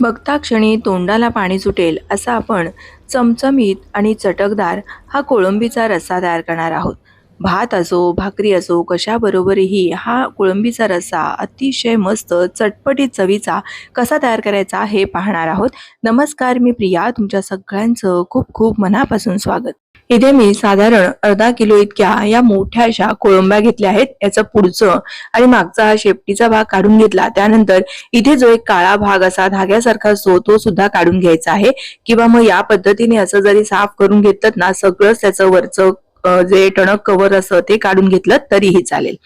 बघता क्षणी तोंडाला पाणी सुटेल असा आपण चमचमीत आणि चटकदार हा कोळंबीचा रस्सा तयार करणार आहोत. भात असो भाकरी असो कशाबरोबरही हा कोळंबीचा रस्सा अतिशय मस्त चटपटीत चवीचा कसा तयार करायचा हे पाहणार आहोत. नमस्कार मी प्रिया. तुमच्या सगळ्यांचं खूप खूप मनापासून स्वागत. इथे मी साधारण अर्धा किलो इतक्या या मोठ्या अशा कोळंब्या घेतल्या आहेत याचं पुढचं आणि मागचा हा शेपटीचा भाग काढून घेतला. त्यानंतर इथे जो एक काळा भाग असा धाग्यासारखा असतो तो सुद्धा काढून घ्यायचा आहे. किंवा मग या पद्धतीने असं जरी साफ करून घेतलं ना सगळंच त्याचं वरचं जे टणक कवर असं ते काढून घेतलं तरीही चालेल.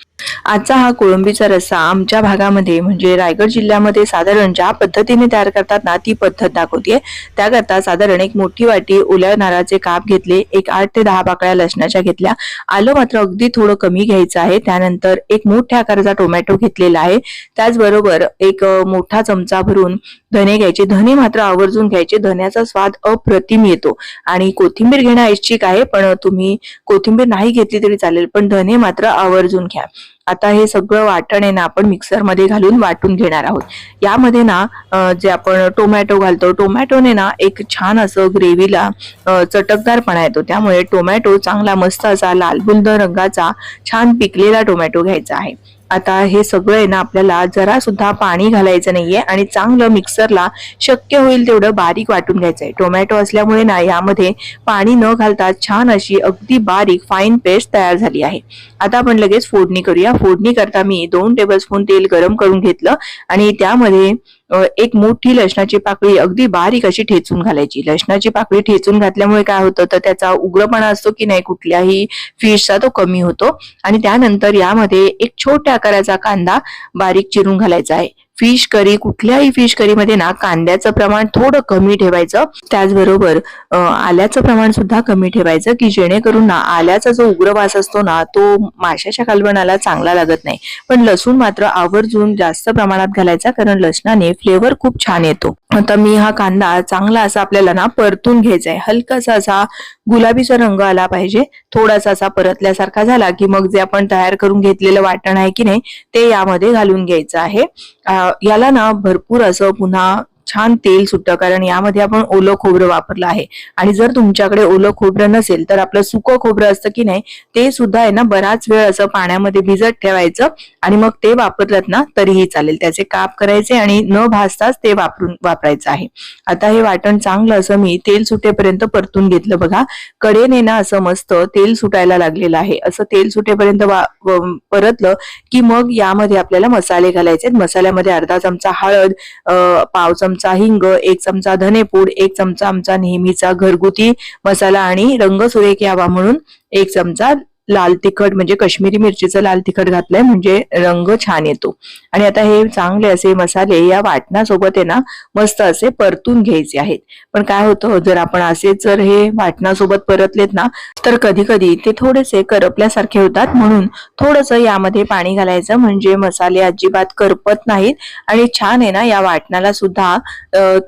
आजचा हा कोळंबीचा रस्सा आमच्या भागामध्ये म्हणजे रायगड जिल्ह्यामध्ये साधारण ज्या पद्धतीने तयार करतात ना ती पद्धत दाखवते त्याकरता साधारण एक मोठी वाटी ओल्या नारळाचे काप घेतले एक आठ ते दहा पाकळ्या लसणाच्या घेतल्या. आलं मात्र अगदी थोडं कमी घ्यायचं आहे. त्यानंतर एक मोठ्या आकाराचा टोमॅटो घेतलेला आहे. त्याचबरोबर एक मोठा चमचा भरून धने घ्यायचे. धने मात्र आवर्जून घ्यायचे. धन्याचा स्वाद अप्रतिम येतो. आणि कोथिंबीर घेणं ऐच्छिक आहे पण तुम्ही कोथिंबीर नाही घेतली तरी चालेल पण धने मात्र आवर्जून घ्या. आता हे सगळं वाटण आहे ना आपण मिक्सरमध्ये घालून वाटून घेणार आहोत. यामध्ये ना जे आपण टोमॅटो घालतो टोमॅटोने ना एक छान असं ग्रेव्हीला चटकदारपणा येतो. त्यामुळे टोमॅटो चांगला मस्त असा लालबुंद रंगाचा छान पिकलेला टोमॅटो घ्यायचा आहे. आता हे सगळं आहे ना आपल्याला जरा सुद्धा पाणी घालायचं नाहीये आणि चांगलं मिक्सरला शक्य होईल तेवढं बारीक वाटून घ्यायचंय. टोमॅटो असल्यामुळे ना यामध्ये पाणी न घालता छान अशी अगदी बारीक फाईन पेस्ट तयार झाली आहे. आता आपण लगेच फोडणी करूया. फोडणी करता मी दोन टेबलस्पून तेल गरम करून घेतलं आणि त्यामध्ये एक मोठी लसणाची पाकळी अगदी बारीक अशी ठेचून घालायची. लसणाची पाकळी ठेचून घातल्यामुळे काय होतं? तर त्याचा उग्रपणा असतो की नाही कुठल्याही फिशचा तो कमी होतो. आणि त्यानंतर यामध्ये एक छोट्या आकाराचा कांदा बारीक चिरून घालायचा आहे. फिश करी कुठल्याही फिश करीमध्ये ना कांद्याचं प्रमाण थोडं कमी ठेवायचं. त्याचबरोबर आल्याचं प्रमाण सुद्धा कमी ठेवायचं की जेणेकरून ना आल्याचा जो उग्रवास असतो ना तो माशाच्या कालवणाला चांगला लागत नाही. पण लसूण मात्र आवर्जून जास्त प्रमाणात घालायचा कारण लसणाने फ्लेवर खूप छान येतो. आता मी हा कांदा चांगला असा आपल्याला ना परतून घ्यायचा आहे हलकासा असा गुलाबीचा रंग आला पाहिजे. थोडासा असा परतल्यासारखा झाला की मग जे आपण तयार करून घेतलेलं वाटण आहे की नाही ते यामध्ये घालून घ्यायचं आहे. याला ना भरपूर असं पुन्हा छान तेल सुटतं कारण यामध्ये आपण ओलं खोबरं वापरलं आहे. आणि जर तुमच्याकडे ओलं खोबरं नसेल तर आपलं सुकं खोबरं असतं की नाही ते सुद्धा आहे ना बराच वेळ असं पाण्यामध्ये भिजत ठेवायचं आणि मग ते वापरलं ना तरीही चालेल. त्याचे काप करायचे आणि न भाजताच ते वापरून वापरायचं आहे. आता हे वाटण चांगलं असं मी तेल सुटेपर्यंत परतून घेतलं बघा. कडेने ना असं मस्त तेल सुटायला लागलेलं आहे. असं तेल सुटेपर्यंत परतलं की मग यामध्ये आपल्याला मसाले घालायचे मसाल्यामध्ये अर्धा चमचा हळद पाव चमचा हिंग एक चमचा धनेपूड एक चमचा आमचा नेहमीचा घरगुती मसाला आणि रंग सुरेख यावा म्हणून एक चमचा लाल तिखट म्हणजे काश्मीरी मिरचीचं लाल तिखट घातलंय म्हणजे रंग छान येतो. आणि आता हे चांगले असे मसाले या वाटणासोबत आहे ना मस्त असे परतून घ्यायचे आहेत. पण काय होतं जर आपण असेच जर हे वाटणासोबत परतलेत ना तर कधी कधी ते थोडेसे करपल्यासारखे होतात. म्हणून थोडंसं यामध्ये पाणी घालायचं म्हणजे मसाले अजिबात करपत नाहीत. आणि छान आहे ना या वाटणाला सुद्धा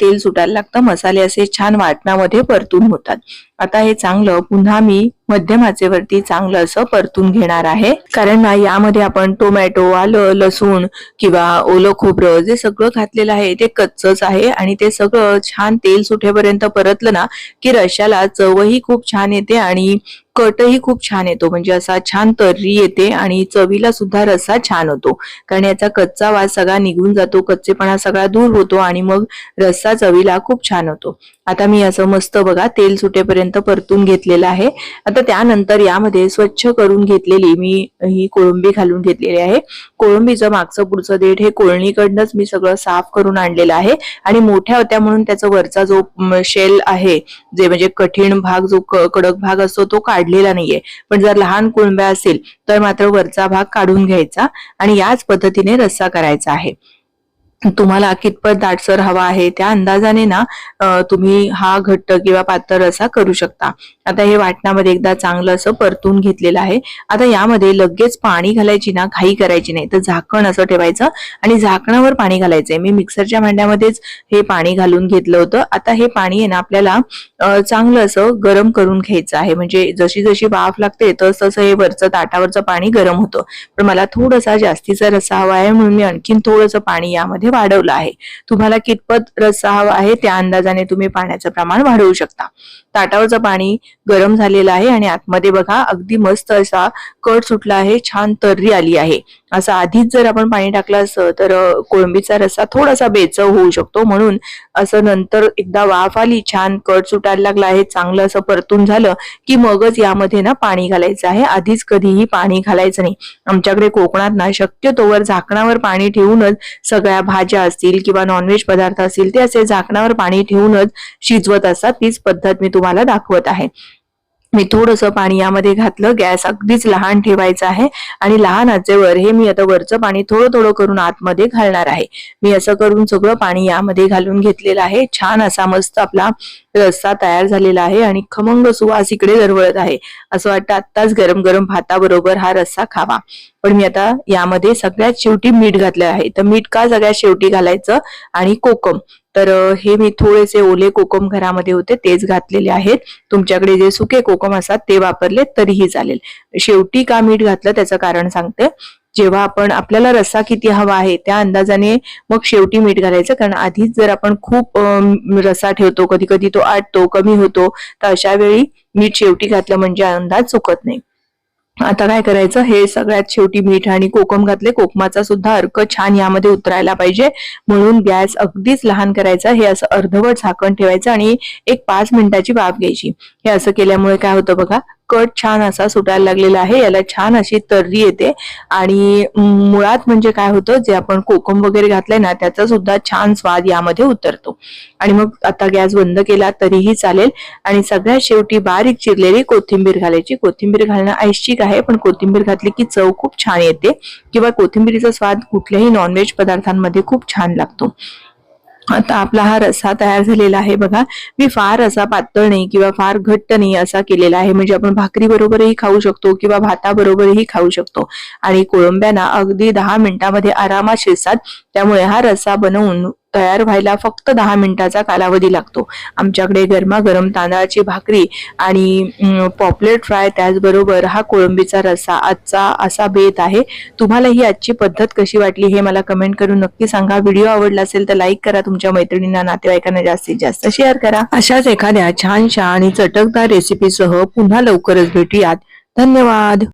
तेल सुटायला लागतं. मसाले असे छान वाटणामध्ये परतून होतात. आता हे चांगलं पुन्हा मी मध्यम आचेवरती चांगलं असं परतून घेणार आहे. कारण ना यामध्ये आपण टोमॅटो आलं लसूण किंवा ओलं खोबरं जे सगळं घातलेलं आहे ते कच्चच आहे आणि ते सगळं छान तेल सुटेपर्यंत परतलं ना की रश्याला चवही खूप छान येते आणि कटही खूप छान येतो. म्हणजे असा छान तर्री येते आणि चवीला सुद्धा रस्सा छान होतो. कारण याचा कच्चा वास सगळा निघून जातो कच्चेपणा सगळा दूर होतो आणि मग रस्सा चवीला खूप छान होतो. आता मी असं मस्त बघा तेल सुटेपर्यंत परतून घेतलेलं आहे. आता त्यानंतर यामध्ये स्वच्छ करून घेतलेली मी ही कोळंबी घालून घेतलेली आहे. कोळंबीचं मागचं पुढचं देठ हे कोळणीकडनंच मी सगळं साफ करून आणलेलं आहे. आणि मोठ्या होत्या म्हणून त्याचा वरचा जो शेल आहे जे म्हणजे कठीण भाग जो क- कडक भाग असतो तो काढलेला नाहीये. पण जर लहान कुळंब्या असेल तर मात्र वरचा भाग काढून घ्यायचा आणि याच पद्धतीने रस्सा करायचा आहे. तुम्हाला कितपत दाटसर हवा आहे त्या अंदाजाने ना तुम्ही हा घट्ट किंवा पातळ रसा करू शकता. आता हे वाटणामध्ये एकदा चांगलं असं परतून घेतलेलं आहे. आता यामध्ये लगेच पाणी घालायची ना घाई करायची नाही. तर झाकण असं ठेवायचं आणि झाकणावर पाणी घालायचंय. मी मिक्सरच्या भांड्यामध्येच हे पाणी घालून घेतलं होतं. आता हे पाणी आहे ना आपल्याला चांगलं असं गरम करून घ्यायचं आहे. म्हणजे जशी जशी वाफ लागते तस तसं हे वरचं ताटावरचं पाणी गरम होतं. पण मला थोडासा जास्तीचा रसा हवा आहे म्हणून मी आणखीन थोडंसं पाणी यामध्ये वाढवलं आहे. तुम्हाला कितपत रस्सा हवा आहे त्या अंदाजाने तुम्ही पाण्याचं प्रमाण वाढवू शकता. ताटावरचं पाणी गरम झालेलं आहे आणि आतमध्ये बघा अगदी मस्त असा कट सुटला आहे छान तर्री आली आहे. असं आधीच जर आपण पाणी टाकलं असतं तर कोळंबीचा रस्सा थोडासा बेचव होऊ शकतो. म्हणून असं नंतर एकदा वाफ आली छान कट सुटायला लागला आहे चांगलं असं परतून झालं की मगच यामध्ये ना पाणी घालायचं आहे. आधीच कधीही पाणी घालायचं नाही. आमच्याकडे कोकणात ना शक्यतोवर झाकणावर पाणी ठेवूनच सगळ्या भाज्या असतील किंवा नॉनव्हेज पदार्थ असतील ते असे झाकणावर पाणी ठेवूनच शिजवत असतात. तीच पद्धत मी तुम्हाला दाखवत आहे. मी थोडंसं पाणी यामध्ये घातलं. गॅस अगदीच लहान ठेवायचा आहे. आणि लहान आचेवर हे मी आता वरचं पाणी थोडं थोडं करून आतमध्ये घालणार आहे. मी असं करून सगळं पाणी यामध्ये घालून घेतलेलं आहे. छान असा मस्त आपला रस्सा तयार झालेला आहे आणि खमंग सुवास इकडे दरवळत आहे. असं वाटतं आत्ताच गरम गरम भाताबरोबर हा रस्सा खावा. पण मी आता यामध्ये सगळ्यात शेवटी मीठ घातलं आहे. तर मीठ का सगळ्यात शेवटी घालायचं? आणि कोकम. तर हे मी थोडेसे ओले कोकम घरामध्ये होते तेच घातलेले आहेत. तुमच्याकडे जे सुके कोकम असतात ते वापरले तरीही चालेल. शेवटी का मीठ घातलं त्याचं कारण सांगते. जेव्हा आपण आपल्याला रस्सा किती हवा आहे त्या अंदाजाने मग शेवटी मीठ घालायचं. कारण आधीच जर आपण खूप रस्सा ठेवतो कधी कधी तो आटतो कमी होतो तर अशा वेळी मीठ शेवटी घातलं म्हणजे अंदाज चुकत नाही. आता काय करायचं? हे सगळ्यात शेवटी मीठ आणि कोकम घातले. कोकमाचा सुद्धा अर्क छान यामध्ये उतरायला पाहिजे. म्हणून गॅस अगदीच लहान करायचा. हे असं अर्धवट झाकण ठेवायचं आणि एक पाच मिनिटाची वाफ घ्यायची. हे असं केल्यामुळे काय होतं बघा कट छान असा सुटायला लागलेला आहे. याला छान अशी तर्री येते. आणि मुळात म्हणजे काय होतं जे आपण कोकम वगैरे घातलंय ना त्याचा सुद्धा छान स्वाद यामध्ये उतरतो. आणि मग आता गॅस बंद केला तरीही चालेल. आणि सगळ्यात शेवटी बारीक चिरलेली कोथिंबीर घालायची. कोथिंबीर घालणं ऐश्चिक आहे पण कोथिंबीर घातली की चव खूप छान येते. किंवा कोथिंबीरीचा स्वाद कुठल्याही नॉनव्हेज पदार्थांमध्ये खूप छान लागतो. आता आपला हा रस्सा तयार झालेला आहे. बघा मी फार असा पातळ नाही किंवा फार घट्ट नाही असा केलेला आहे. म्हणजे आपण भाकरी बरोबरही खाऊ शकतो किंवा भाताबरोबरही खाऊ शकतो. आणि कोळंब्यांना अगदी दहा मिनिटामध्ये आरामात शिरतात त्यामुळे हा रस्सा बनवून तयार व्हायला फक्त दहा मिनिटाचा कालावधी लागतो. आमच्याकडे गरमागरम तांदळाची भाकरी आणि पॉपलेट फ्राय त्याचबरोबर हा कोळंबीचा रस्सा आजचा असा बेत आहे. तुम्हाला ही आजची पद्धत कशी वाटली हे मला कमेंट करून नक्की सांगा. व्हिडिओ आवडला असेल तर लाईक करा. तुमच्या मैत्रिणींना नातेवाईकांना जास्तीत जास्त शेअर करा. अशाच एखाद्या छानशा आणि चटकदार रेसिपीसह पुन्हा लवकरच भेटूयात. धन्यवाद.